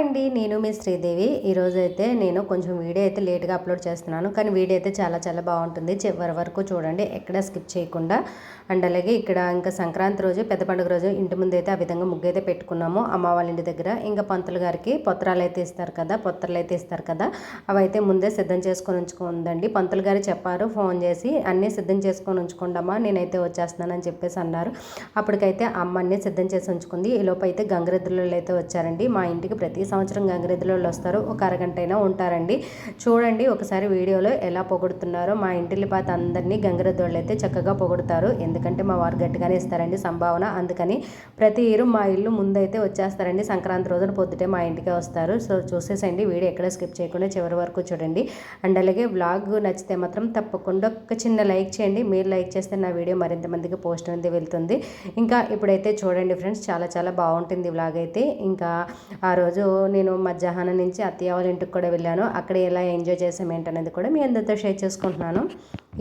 అండి నేను మీ శ్రీదేవి. ఈరోజు అయితే నేను కొంచెం వీడియో అయితే లేట్గా అప్లోడ్ చేస్తున్నాను. కానీ వీడియో అయితే చాలా చాలా బాగుంటుంది. చివరి వరకు చూడండి ఎక్కడ స్కిప్ చేయకుండా. అండ్ అలాగే ఇక్కడ ఇంకా సంక్రాంతి రోజు పెద్ద పండుగ రోజు ఇంటి ముందు అయితే ఆ విధంగా ముగ్గు అయితే పెట్టుకున్నాము. అమ్మ వాళ్ళ ఇంటి దగ్గర ఇంకా పంతులు గారికి పొత్రాలు అయితే ఇస్తారు కదా పొత్రలు అయితే ఇస్తారు కదా అవి అయితే ముందే సిద్ధం చేసుకొని ఉంచుకుందండి. పంతులు గారు చెప్పారు ఫోన్ చేసి అన్నీ సిద్ధం చేసుకొని ఉంచుకోండమ్మా నేనైతే వచ్చేస్తున్నానని చెప్పేసి అన్నారు. అప్పటికైతే అమ్మ అన్నీ సిద్ధం చేసి ఉంచుకుంది. ఈ లోపు అయితే గంగరెద్దులు అయితే వచ్చారండి. మా ఇంటికి ప్రతి సంవత్సరం గంగిరెద్దులలో వస్తారు. ఒక అరగంట అయినా ఉంటారండి. చూడండి ఒకసారి వీడియోలో ఎలా పొగుడుతున్నారో. మా ఇంటిల్లి పాత అందరినీ గంగరెద్దులు అయితే చక్కగా పొగుడుతారు. ఎందుకంటే మా వారు గట్టిగానే ఇస్తారండి సంభావన. అందుకని ప్రతి ఇయర్ మా ఇల్లు ముందైతే వచ్చేస్తారండి. సంక్రాంతి రోజున పొద్దుటే మా ఇంటికే వస్తారు. సో చూసేసండి వీడియో ఎక్కడ స్కిప్ చేయకుండా చివరి వరకు చూడండి. అండ్ అలాగే వ్లాగ్ నచ్చితే మాత్రం తప్పకుండా ఒక చిన్న లైక్ చేయండి. మీరు లైక్ చేస్తే నా వీడియో మరింత మందికి పోస్ట్ అనేది వెళ్తుంది. ఇంకా ఇప్పుడైతే చూడండి ఫ్రెండ్స్ చాలా చాలా బాగుంటుంది వ్లాగ్ అయితే. ఇంకా ఆ రోజు నేను మధ్యాహ్నం నుంచి అత్తయ్య వాళ్ళ ఇంటికి కూడా వెళ్ళాను. అక్కడ ఎలా ఎంజాయ్ చేసాం ఏంటనేది కూడా మీ అందరితో షేర్ చేసుకుంటున్నాను.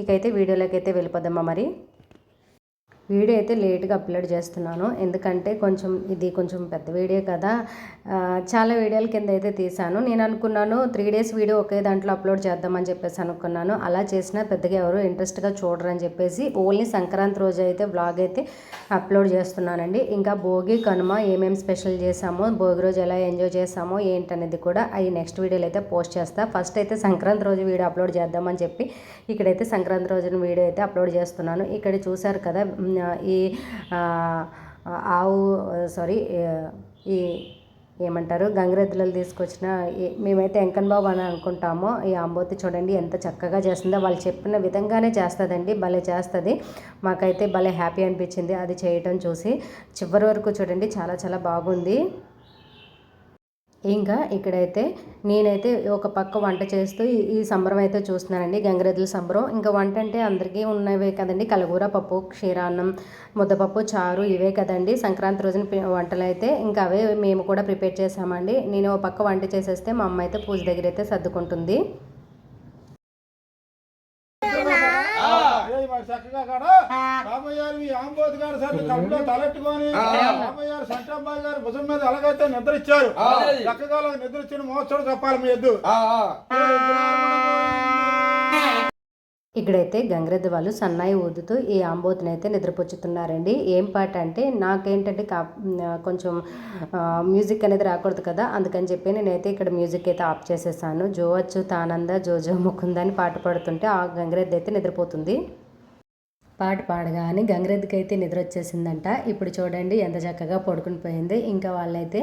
ఇకైతే వీడియోలోకి అయితే వెళ్ళిపోదామా మరి. వీడియో అయితే లేట్గా అప్లోడ్ చేస్తున్నాను. ఎందుకంటే కొంచెం ఇది కొంచెం పెద్ద వీడియో కదా. చాలా వీడియోల కింద అయితే తీసాను నేను అనుకున్నాను త్రీ డేస్ వీడియో ఒకే దాంట్లో అప్లోడ్ చేద్దామని చెప్పేసి అనుకున్నాను. అలా చేసినా పెద్దగా ఎవరు ఇంట్రెస్ట్గా చూడరని చెప్పేసి ఓన్లీ సంక్రాంతి రోజు అయితే బ్లాగ్ అయితే అప్లోడ్ చేస్తున్నానండి. ఇంకా భోగి కనుమ ఏమేమి స్పెషల్ చేసామో భోగి రోజు ఎలా ఎంజాయ్ చేసామో ఏంటనేది కూడా అవి నెక్స్ట్ వీడియోలో అయితే పోస్ట్ చేస్తా. ఫస్ట్ అయితే సంక్రాంతి రోజు వీడియో అప్లోడ్ చేద్దామని చెప్పి ఇక్కడైతే సంక్రాంతి రోజున వీడియో అయితే అప్లోడ్ చేస్తున్నాను. ఇక్కడ చూశారు కదా ఈ ఆవు సారీ ఈ ఏమంటారు గంగిరెద్దులలో తీసుకొచ్చిన ఈ- మేమైతే వెంకన్ బాబు అని అనుకుంటామో. ఈ అంబోతి చూడండి ఎంత చక్కగా చేస్తుందో. వాళ్ళు చెప్పిన విధంగానే చేస్తుందండి భలే చేస్తుంది. మాకైతే భలే హ్యాపీ అనిపించింది అది చేయటం చూసి. చివరి వరకు చూడండి చాలా చాలా బాగుంది. ఇంకా ఇక్కడైతే నేనైతే ఒక పక్క వంట చేస్తూ ఈ- సంబరం అయితే చూస్తున్నానండి. గంగరెద్దుల సంబరం. ఇంకా వంట అంటే అందరికీ ఉన్నవే కదండి. కలగూర పప్పు క్షీరాన్నం ముద్దపప్పు చారు ఇవే కదండి. సంక్రాంతి రోజున వంటలు అయితే ఇంకా అవే మేము కూడా ప్రిపేర్ చేసామండి నేను ఒక పక్క వంట చేసేస్తే మా అమ్మ అయితే పూజ దగ్గర అయితే సర్దుకుంటుంది ఏయ్ మరి చక్కగా కాడ గారు సార్ తలెట్టుకొని గారు భుజం మీద నిద్ర ఇచ్చారు చక్కగా నిద్ర ఇచ్చిన మోస్తాడు చెప్పాలి మీ ఎద్దు. ఇక్కడైతే గంగరెద్దు వాళ్ళు సన్నాయి ఊదుతూ ఈ ఆంబోతుని అయితే నిద్రపుచ్చుతున్నారండి. ఏం పాట అంటే నాకేంటంటే కా కొంచెం మ్యూజిక్ అనేది రాకూడదు కదా అందుకని చెప్పి నేనైతే ఇక్కడ మ్యూజిక్ అయితే ఆఫ్ చేసేసాను. జో వచ్చు తానంద జో జో ముకుంద అని పాట పాడుతుంటే ఆ గంగరెద్దు అయితే నిద్రపోతుంది. పాట పాడగానే గంగరెద్దుకి అయితే నిద్ర వచ్చేసిందంట ఇప్పుడు చూడండి ఎంత చక్కగా పడుకుని పోయింది. ఇంకా వాళ్ళైతే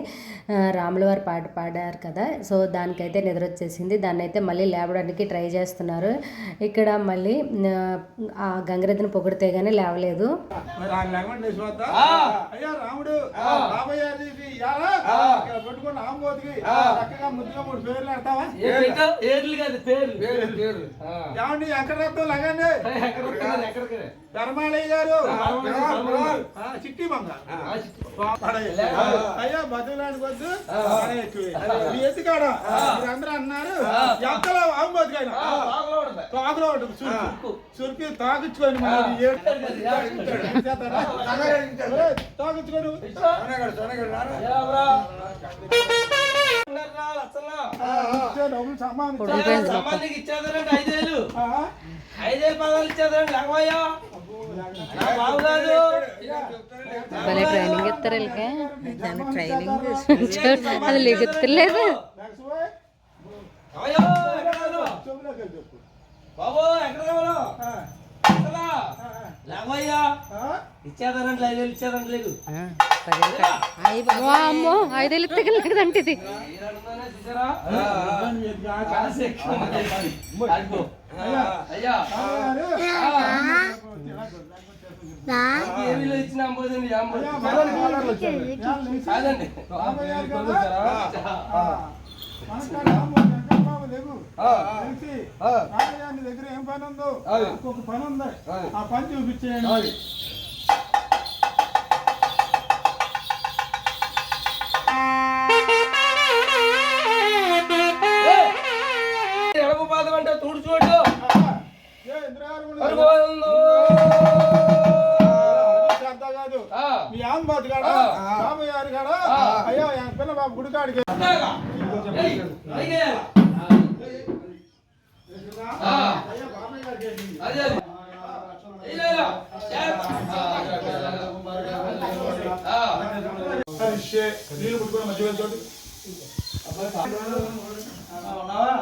ఆ, రాముల వారి పాట పాడారు కదా. సో దానికైతే నిద్ర వచ్చేసింది దాన్ని అయితే మళ్ళీ లేవడానికి ట్రై చేస్తున్నారు. ఇక్కడ మళ్ళీ ఆ, గంగరెద్దుని పొగిడితే కానీ లేవలేదు ఎక్కడ రక్తం లగండి ధర్మాళయ్య గారు. ఆ, చిట్టి బంగ అయ్యా బతులానికి వద్దు. ఎత్తుకాడ. మీరందరూ అన్నారు. ఎంతలో ఆంబోతుకైనా. తాగులో ఉంటుంది సురుకు. తాగించుకొని తాగించుకొని సమానం సంబంధికి ఇచ్చేదారంటే ఐదేళ్ళు. ఆ? ఐదేళ్ళు పదాలు లగవయ్యా బాబు కాదు భలే ట్రైనింగ్ ఇస్తారు దాని ట్రైనింగ్ అది లెగుత్తలేదు బాబు ఇచ్చేదారంటే అమ్మో ఐదేళ్ళు ఇది. అయ్యా. దగ్గర ఏం పని ఉందో ఇంకొక పని ఉంది. ఆ పని చూపించేయండి. ఎడమ పాదం అంటే తుడు కరిష్యే. నీళ్ళు పుట్టుకుని మధ్య వెళ్ళి ఉన్నావా?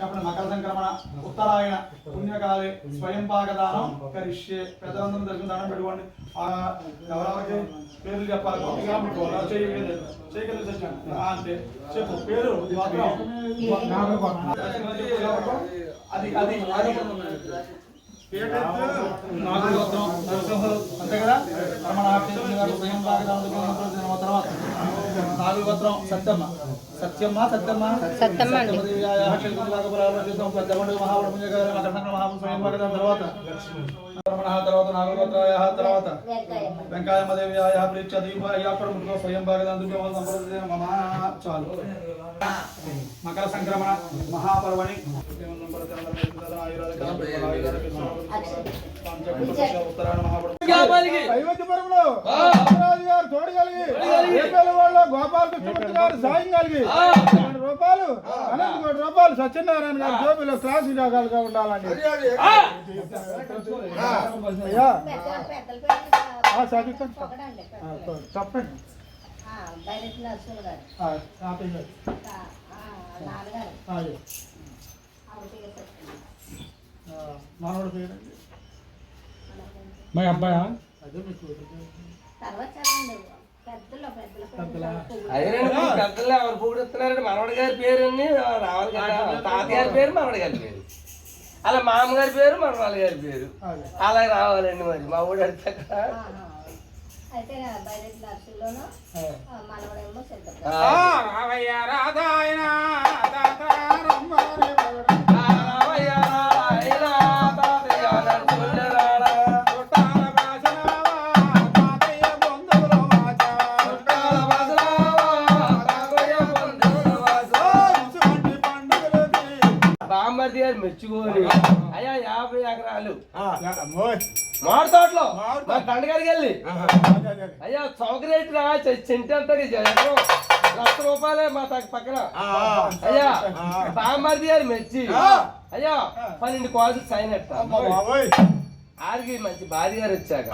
చెప్పండి మకర సంక్రమణ ఉత్తరాయణ పుణ్యకాలే స్వయం పాకదానం కరిష్యే పెద్దలందరం దగ్గర దండం పెట్టుకోండి. ఎవరెవరికి పేర్లు చెప్పాలి. గట్టిగా సత్యం. ఆ, అంతే. చెప్పు. పేరు. అది అది అంతే కదా? రమణ ఆక్షేపణ గారు స్వయం పాకదానం తర్వాత. నాలుగు గోత్రం సత్యమ్మ సత్యమ్మ సత్యమ్మ సత్తమ్మ అండి తర్వాత. నాగోత్రాయ తర్వాత వెంకాయమదేవ్యాయ ప్రీత్య ముందుగా స్వయం భాగదాంతుగా మమ చాలు. మకర సంక్రమణ మహాపర్వణి. ఉత్తరాయణ మహాపర్వ రామరాజు గారు తోడు కలిగి ఏపేల వాళ్ళు గోపాల కృష్ణమూర్తి గారు సాయం కలిగి రూపాయలు అనంత కోటి రూపాయలు సత్యనారాయణ గారి జోబిలో క్లాస్ అయ్యా. చదువుకోండి ఆ, చెప్పండి. ఆ, తాతయ్య గారు. ఆ, అదే. ఆ, మనవడి పేరండి. మా అబ్బాయా? అదే మీ అదేనండి పెద్దలు ఎవరు పొగుడుతున్నారంటే మనవడి గారి పేరు అన్ని రావాలి కదా. తాతయ్య గారి పేరు మనవడి గారి పేరు. అలా మామగారి పేరు మనవాళ్ళ గారి పేరు. అలా రావాలండి మరి. మా ఊడు అడితే అయితే. మనవడేమో గారు మెచ్చుకోని అయ్యా యాభై ఎకరాలు. మామిడి తోటలో. మా తండగారికి వెళ్ళి. అయ్యా చౌకరేట్ రా చెంటి అంతా ఎకరం లక్ష రూపాయలే మా పక్కన. అయ్యా బామ్మర్ది గారు మెచ్చి. అయ్యా పన్నెండు కాల్స్ సైన్ బాబోయ్. ఆడికి మంచి భార్య గారు వచ్చాక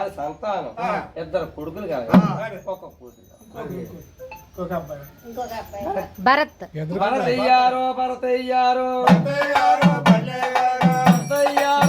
అది సంతానం. ఇద్దరు కొడుకులు కాదు ఒక కూతురు. ఇంకొక అబ్బాయి. ఇంకొక అబ్బాయి. భరత్. భరతయ్యారో భరతయ్యారో. అత్తయ్యారు, పల్లెగారు, భరతయ్యారో. పెళ్ళే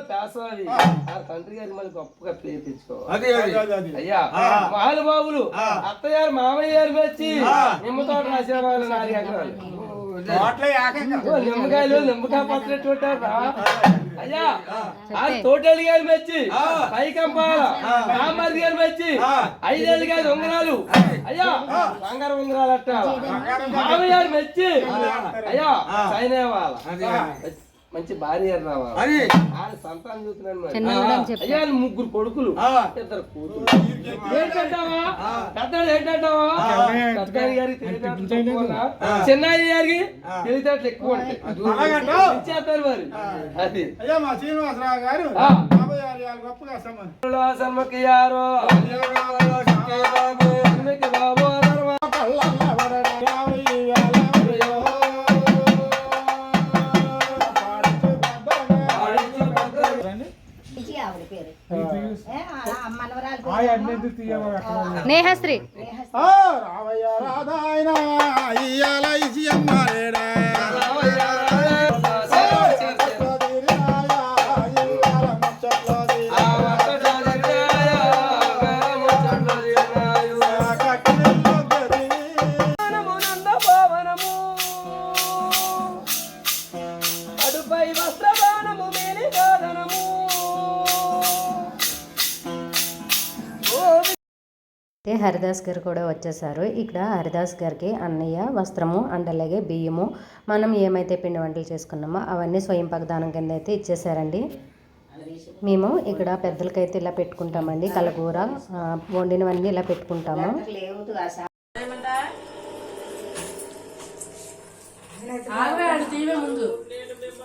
చదువులో పాస్ అవి ఆ తండ్రి గారి మళ్ళీ గొప్పగా పేరు తెచ్చుకోవాలి. అయ్యా మహానుభావులు అత్తయ్య గారు మామయ్య గారు వచ్చి రాసిన వాళ్ళు నాలుగు ఎకరాలు. నిమ్మకాయలు నిమ్మకాయ పత్రెట్టు ఉంటారా అయ్యా తోటేళ్ళు గారు మెచ్చి పైకంపాల రామర్ది గారు మెచ్చి ఐదేళ్ళు గారు ఉంగరాలు. అయ్యా బంగారం ఉంగరాలు అట్ట మామయ్య గారు మెచ్చి అయ్యా సైన్ అవ్వాలి మంచి భార్య రావాలి ఆయన సంతానం చూస్తున్నాను. అయ్యా ముగ్గురు కొడుకులు. ఇద్దరు కూతురు ఏంటంటావా గారికి తెలివితేటలు ఎక్కువ? ఇచ్చేస్తారు మరి? అది. అయ్యా మా శ్రీనివాసరావు గారు గొప్పగా సన్ముఖి బాబు పేరు హరిదాస్ గారు కూడా వచ్చేసారు. ఇక్కడ హరిదాస్ గారికి అన్నయ్య వస్త్రము అండ్ అలాగే బియ్యము మనం ఏమైతే పిండి వంటలు చేసుకున్నామో అవన్నీ స్వయం పగదానం కింద అయితే ఇచ్చేసారండి మేము ఇక్కడ పెద్దలకైతే ఇలా పెట్టుకుంటామండి. కలగూర వండినవన్నీ ఇలా పెట్టుకుంటాము.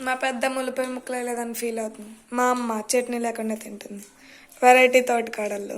మా పెద్ద ములిపోయి ముక్కలు లేదని ఫీల్ అవుతుంది. మా అమ్మ చట్నీ లేకుండా తింటుంది. వెరైటీ తోటి కాడల్లో.